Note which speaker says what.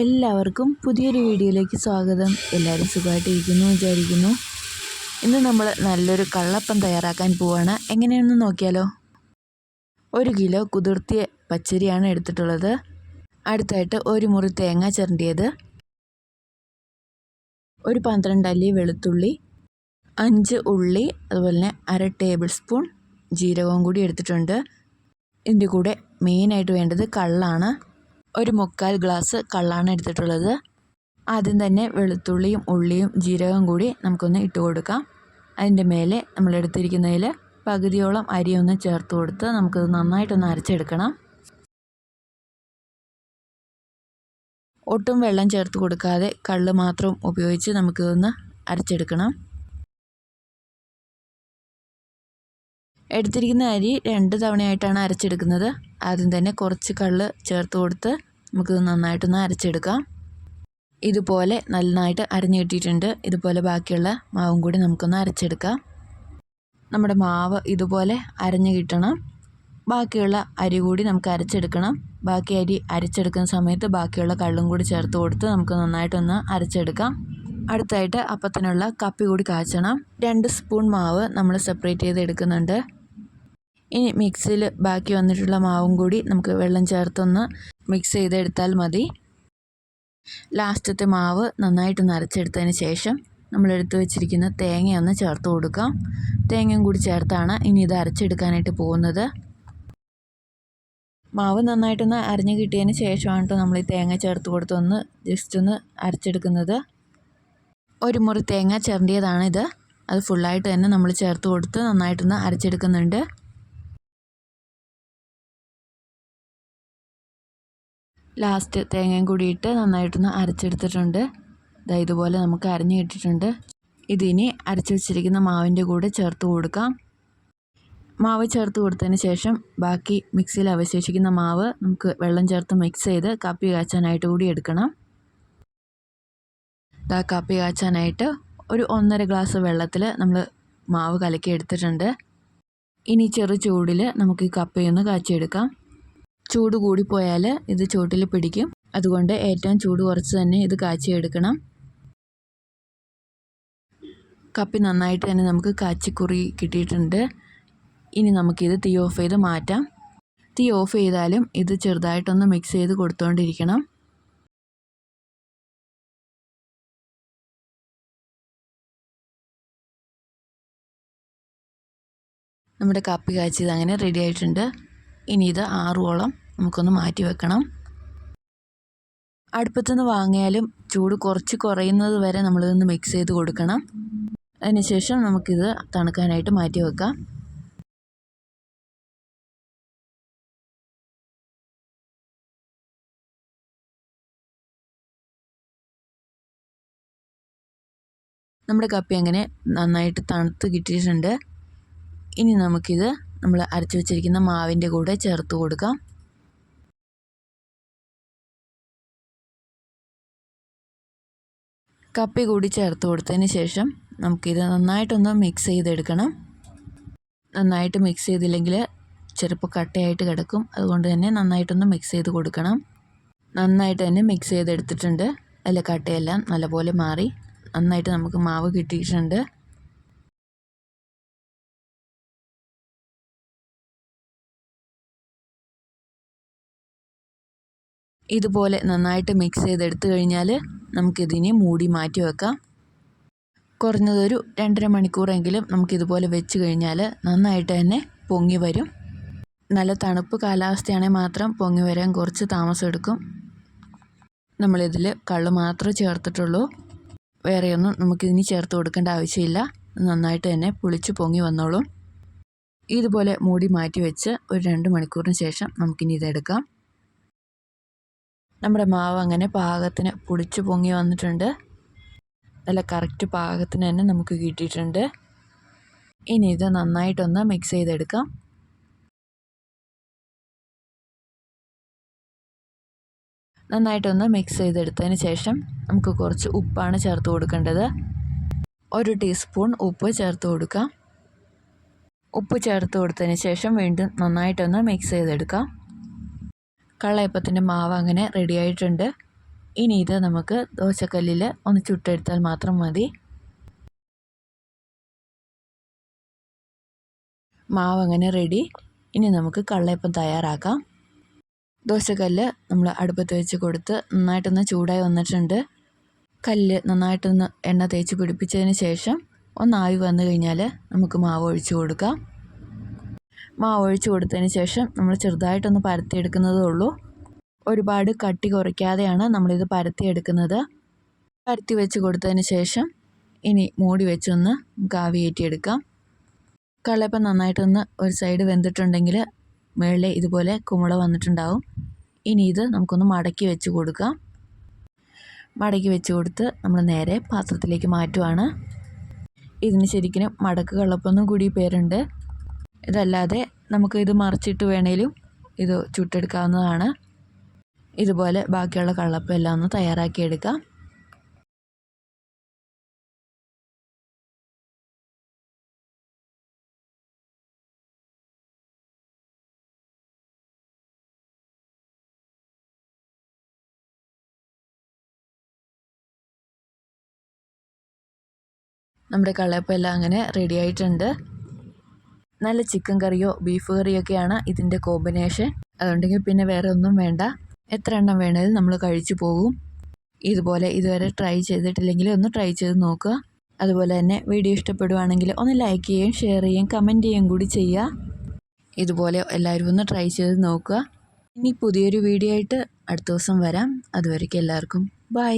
Speaker 1: എല്ലാവർക്കും പുതിയൊരു വീഡിയോയിലേക്ക് സ്വാഗതം. എല്ലാവരും സുഖമായിട്ടിരിക്കുന്നു വിചാരിക്കുന്നു. ഇന്ന് നമ്മൾ നല്ലൊരു കള്ളപ്പം തയ്യാറാക്കാൻ പോവാണ്. എങ്ങനെയാണെന്ന് നോക്കിയാലോ? ഒരു കിലോ കുതിർത്തിയ പച്ചരിയാണ് എടുത്തിട്ടുള്ളത്. അടുത്തായിട്ട് ഒരു മുറി തേങ്ങ ചിരണ്ടിയത്. ഒരു പന്ത്രണ്ട് അല്ലി വെളുത്തുള്ളി. അഞ്ച് ഉള്ളി അതുപോലെ തന്നെ അര ടേബിൾ സ്പൂൺ ജീരകവും കൂടി എടുത്തിട്ടുണ്ട്. ഇതിന്റെ കൂടെ മെയിനായിട്ട് വേണ്ടത് കള്ളാണ്. ഒരു മുക്കാൽ ഗ്ലാസ് കള്ളാണ് എടുത്തിട്ടുള്ളത്. ആദ്യം തന്നെ വെളുത്തുള്ളിയും ഉള്ളിയും ജീരകം കൂടി നമുക്കൊന്ന് ഇട്ട് കൊടുക്കാം. അതിന്റെ മേലെ നമ്മൾ എടുത്തിരിക്കുന്നതിൽ പകുതിയോളം അരി ഒന്ന് ചേർത്ത് കൊടുത്ത് നമുക്കത് നന്നായിട്ടൊന്ന് അരച്ചെടുക്കണം. ഒട്ടും വെള്ളം ചേർത്ത് കൊടുക്കാതെ കള്ള് മാത്രം ഉപയോഗിച്ച് നമുക്കിതൊന്ന് അരച്ചെടുക്കണം. എടുത്തിരിക്കുന്ന അരി രണ്ട് തവണയായിട്ടാണ് അരച്ചെടുക്കുന്നത്. ആദ്യം തന്നെ കുറച്ച് കള്ള് ചേർത്ത് കൊടുത്ത് നമുക്കിത് നന്നായിട്ടൊന്ന് അരച്ചെടുക്കാം. ഇതുപോലെ നന്നായിട്ട് അരഞ്ഞു കിട്ടിയിട്ടുണ്ട്. ഇതുപോലെ ബാക്കിയുള്ള മാവും കൂടി നമുക്കൊന്ന് അരച്ചെടുക്കാം. നമ്മുടെ മാവ് ഇതുപോലെ അരഞ്ഞു കിട്ടണം. ബാക്കിയുള്ള അരി കൂടി നമുക്ക് അരച്ചെടുക്കണം. ബാക്കി അരി അരച്ചെടുക്കുന്ന സമയത്ത് ബാക്കിയുള്ള കള്ളും കൂടി ചേർത്ത് കൊടുത്ത് നമുക്ക് നന്നായിട്ടൊന്ന് അരച്ചെടുക്കാം. അടുത്തായിട്ട് അപ്പത്തിനുള്ള കപ്പി കൂടി കാച്ചണം. രണ്ട് സ്പൂൺ മാവ് നമ്മൾ സെപ്പറേറ്റ് ചെയ്ത് എടുക്കുന്നുണ്ട്. ഇനി മിക്സിയിൽ ബാക്കി വന്നിട്ടുള്ള മാവും കൂടി നമുക്ക് വെള്ളം ചേർത്തൊന്ന് മിക്സ് ചെയ്തെടുത്താൽ മതി. ലാസ്റ്റത്തെ മാവ് നന്നായിട്ട് നിറച്ചെടുത്തതിന് ശേഷം നമ്മൾ എടുത്തു വെച്ചിരിക്കുന്ന തേങ്ങയൊന്ന് ചേർത്ത് കൊടുക്കാം. തേങ്ങയും കൂടി ചേർത്താണ് ഇനി ഇത് അരച്ചെടുക്കാനായിട്ട് പോകുന്നത്. മാവ് നന്നായിട്ടൊന്ന് അരിഞ്ഞ് കിട്ടിയതിന് ശേഷമാണ് നമ്മൾ ഈ തേങ്ങ ചേർത്ത് കൊടുത്തൊന്ന് ജസ്റ്റ് ഒന്ന് അരച്ചെടുക്കുന്നത്. ഒരു മുറി തേങ്ങ ചിരണ്ടിയതാണിത്. അത് ഫുള്ളായിട്ട് തന്നെ നമ്മൾ ചേർത്ത് കൊടുത്ത് നന്നായിട്ടൊന്ന് അരച്ചെടുക്കുന്നുണ്ട്. ലാസ്റ്റ് തേങ്ങയും കൂടി ഇട്ട് നന്നായിട്ടൊന്ന് അരച്ചെടുത്തിട്ടുണ്ട്. ഇതാ ഇതുപോലെ നമുക്ക് അരഞ്ഞു കിട്ടിയിട്ടുണ്ട്. ഇതിനി അരച്ചു വെച്ചിരിക്കുന്ന മാവിന്റെ കൂടെ ചേർത്ത് കൊടുക്കാം. മാവ് ചേർത്ത് കൊടുത്തതിന് ശേഷം ബാക്കി മിക്സിയിൽ അവശേഷിക്കുന്ന മാവ് നമുക്ക് വെള്ളം ചേർത്ത് മിക്സ് ചെയ്ത് കാപ്പി കാച്ചാനായിട്ട് കൂടി എടുക്കണം. ഇതാ കാപ്പി കാച്ചാനായിട്ട് ഒരു ഒന്നര ഗ്ലാസ് വെള്ളത്തിൽ നമ്മൾ മാവ് കലക്കി എടുത്തിട്ടുണ്ട്. ഇനി ചെറു ചൂടിൽ നമുക്ക് ഈ കപ്പയൊന്ന് കാച്ചിയെടുക്കാം. ചൂട് കൂടിപ്പോയാൽ ഇത് ചൂട്ടിൽ പിടിക്കും. അതുകൊണ്ട് ഏറ്റവും ചൂട് കുറച്ച് തന്നെ ഇത് കാച്ചിയെടുക്കണം. കപ്പി നന്നായിട്ട് തന്നെ നമുക്ക് കാച്ചിക്കുറി കിട്ടിയിട്ടുണ്ട്. ഇനി നമുക്കിത് തീ ഓഫ് ചെയ്ത് മാറ്റാം. തീ ഓഫ് ചെയ്താലും ഇത് ചെറുതായിട്ടൊന്ന് മിക്സ് ചെയ്ത് കൊടുത്തുകൊണ്ടിരിക്കണം നമ്മുടെ കപ്പി കാച്ചിയത് അങ്ങനെ റെഡി ആയിട്ടുണ്ട്. ഇനി ഇത് ആറുവോളം നമുക്കൊന്ന് മാറ്റി വെക്കണം. അടുപ്പത്തുനിന്ന് വാങ്ങിയാലും ചൂട് കുറച്ച് കുറയുന്നത് വരെ നമ്മളിതൊന്ന് മിക്സ് ചെയ്ത് കൊടുക്കണം. അതിനുശേഷം നമുക്കിത് തണുക്കാനായിട്ട് മാറ്റി വെക്കാം. നമ്മുടെ കപ്പി അങ്ങനെ നന്നായിട്ട് തണുത്ത് കിട്ടിയിട്ടുണ്ട്. ഇനി നമുക്കിത് നമ്മൾ അരച്ച് വെച്ചിരിക്കുന്ന മാവിന്റെ കൂടെ ചേർത്ത് കൊടുക്കാം. കപ്പി കൂടി ചേർത്ത് കൊടുത്തതിന് ശേഷം നമുക്കിത് നന്നായിട്ടൊന്ന് മിക്സ് ചെയ്തെടുക്കണം. നന്നായിട്ട് മിക്സ് ചെയ്തില്ലെങ്കിൽ ചെറുപ്പം കട്ടയായിട്ട് കിടക്കും. അതുകൊണ്ട് തന്നെ നന്നായിട്ടൊന്ന് മിക്സ് ചെയ്ത് കൊടുക്കണം. നന്നായിട്ട് തന്നെ മിക്സ് ചെയ്തെടുത്തിട്ടുണ്ട്. അതിലെ കട്ടയെല്ലാം നല്ലപോലെ മാറി. നന്നായിട്ട് നമുക്ക് മാവ് കിട്ടിയിട്ടുണ്ട്. ഇതുപോലെ നന്നായിട്ട് മിക്സ് ചെയ്തെടുത്തു കഴിഞ്ഞാൽ നമുക്കിതിനെ മൂടി മാറ്റി വെക്കാം. കുറഞ്ഞതൊരു രണ്ടര മണിക്കൂറെങ്കിലും നമുക്കിതുപോലെ വെച്ച് കഴിഞ്ഞാൽ നന്നായിട്ട് തന്നെ പൊങ്ങി വരും. നല്ല തണുപ്പ് കാലാവസ്ഥയാണെങ്കിൽ മാത്രം പൊങ്ങി വരാൻ കുറച്ച് താമസം എടുക്കും. നമ്മളിതിൽ കള്ള് മാത്രമേ ചേർത്തിട്ടുള്ളൂ. വേറെയൊന്നും നമുക്കിതിന് ചേർത്ത് കൊടുക്കേണ്ട ആവശ്യമില്ല. നന്നായിട്ട് തന്നെ പുളിച്ച് പൊങ്ങി വന്നോളും. ഇതുപോലെ മൂടി മാറ്റി വെച്ച് ഒരു രണ്ട് മണിക്കൂറിന് ശേഷം നമുക്കിനി ഇതെടുക്കാം. നമ്മുടെ മാവ് അങ്ങനെ പാകത്തിന് പുളിച്ച് പൊങ്ങി വന്നിട്ടുണ്ട്. നല്ല കറക്റ്റ് പാകത്തിന് തന്നെ നമുക്ക് കിട്ടിയിട്ടുണ്ട്. ഇനി ഇത് നന്നായിട്ടൊന്ന് മിക്സ് ചെയ്തെടുക്കാം. നന്നായിട്ടൊന്ന് മിക്സ് ചെയ്തെടുത്തതിന് ശേഷം നമുക്ക് കുറച്ച് ഉപ്പാണ് ചേർത്ത് കൊടുക്കേണ്ടത്. ഒരു ടീസ്പൂൺ ഉപ്പ് ചേർത്ത് കൊടുക്കാം. ഉപ്പ് ചേർത്ത് കൊടുത്തതിന് ശേഷം വീണ്ടും നന്നായിട്ടൊന്ന് മിക്സ് ചെയ്തെടുക്കാം. കള്ളയപ്പത്തിന്റെ മാവ് അങ്ങനെ റെഡി ആയിട്ടുണ്ട്. ഇനി ഇത് നമുക്ക് ദോശക്കല്ലിൽ ഒന്ന് ചുട്ടെടുത്താൽ മാത്രം മതി. മാവ് അങ്ങനെ റെഡി ഇനി നമുക്ക് കള്ളയപ്പം തയ്യാറാക്കാം. ദോശക്കല്ല് നമ്മൾ അടുപ്പത്ത് വെച്ച് കൊടുത്ത് നന്നായിട്ടൊന്ന് ചൂടായി വന്നിട്ടുണ്ട്. കല്ല് നന്നായിട്ടൊന്ന് എണ്ണ തേച്ച് പിടിപ്പിച്ചതിന് ശേഷം ഒന്ന് ആവി വന്നു കഴിഞ്ഞാൽ നമുക്ക് മാവ് ഒഴിച്ചു കൊടുക്കാം. മാവ് ഒഴിച്ച് കൊടുത്തതിന് ശേഷം നമ്മൾ ചെറുതായിട്ടൊന്ന് പരത്തിയെടുക്കുന്നതേ ഉള്ളൂ. ഒരുപാട് കട്ടി കുറയ്ക്കാതെയാണ് നമ്മളിത് പരത്തിയെടുക്കുന്നത്. പരത്തി വെച്ച് കൊടുത്തതിന് ശേഷം ഇനി മൂടി വെച്ചൊന്ന് കാവി ഏറ്റിയെടുക്കാം കള്ളപ്പം നന്നായിട്ടൊന്ന് ഒരു സൈഡ് വെന്തിട്ടുണ്ടെങ്കിൽ മേളിൽ ഇതുപോലെ കുമിള വന്നിട്ടുണ്ടാവും. ഇനി ഇത് നമുക്കൊന്ന് മടക്കി വെച്ച് കൊടുക്കാം. മടക്കി വെച്ച് കൊടുത്ത് നമ്മൾ നേരെ പാത്രത്തിലേക്ക് മാറ്റുവാണ്. ഇതിന് ശരിക്കും മടക്ക് കള്ളപ്പം കൂടി പേരുണ്ട്. ഇതല്ലാതെ നമുക്ക് ഇത് മറിച്ചിട്ട് വേണേലും ഇത് ചുട്ടെടുക്കാവുന്നതാണ്. ഇതുപോലെ ബാക്കിയുള്ള കള്ളപ്പം എല്ലാം ഒന്ന് തയ്യാറാക്കിയെടുക്കാം. നമ്മുടെ കള്ളപ്പം എല്ലാം അങ്ങനെ റെഡി ആയിട്ടുണ്ട്. നല്ല ചിക്കൻ കറിയോ ബീഫ് കറിയോ ഒക്കെയാണ് ഇതിന്റെ കോമ്പിനേഷൻ അതുണ്ടെങ്കിൽ പിന്നെ വേറെ ഒന്നും വേണ്ട. എത്ര എണ്ണം വേണേലും നമ്മൾ കഴിച്ചു പോകും. ഇതുപോലെ ഇതുവരെ ട്രൈ ചെയ്തിട്ടില്ലെങ്കിൽ ഒന്ന് ട്രൈ ചെയ്ത് നോക്കുക. അതുപോലെ തന്നെ വീഡിയോ ഇഷ്ടപ്പെടുവാണെങ്കിൽ ഒന്ന് ലൈക്ക് ചെയ്യുകയും ഷെയർ ചെയ്യുകയും കമന്റ് ചെയ്യുകയും കൂടി ചെയ്യുക. ഇതുപോലെ എല്ലാവരും ഒന്ന് ട്രൈ ചെയ്ത് നോക്കുക. ഇനി പുതിയൊരു വീഡിയോ ആയിട്ട് അടുത്ത ദിവസം വരാം. അതുവരേക്കും എല്ലാവർക്കും ബൈ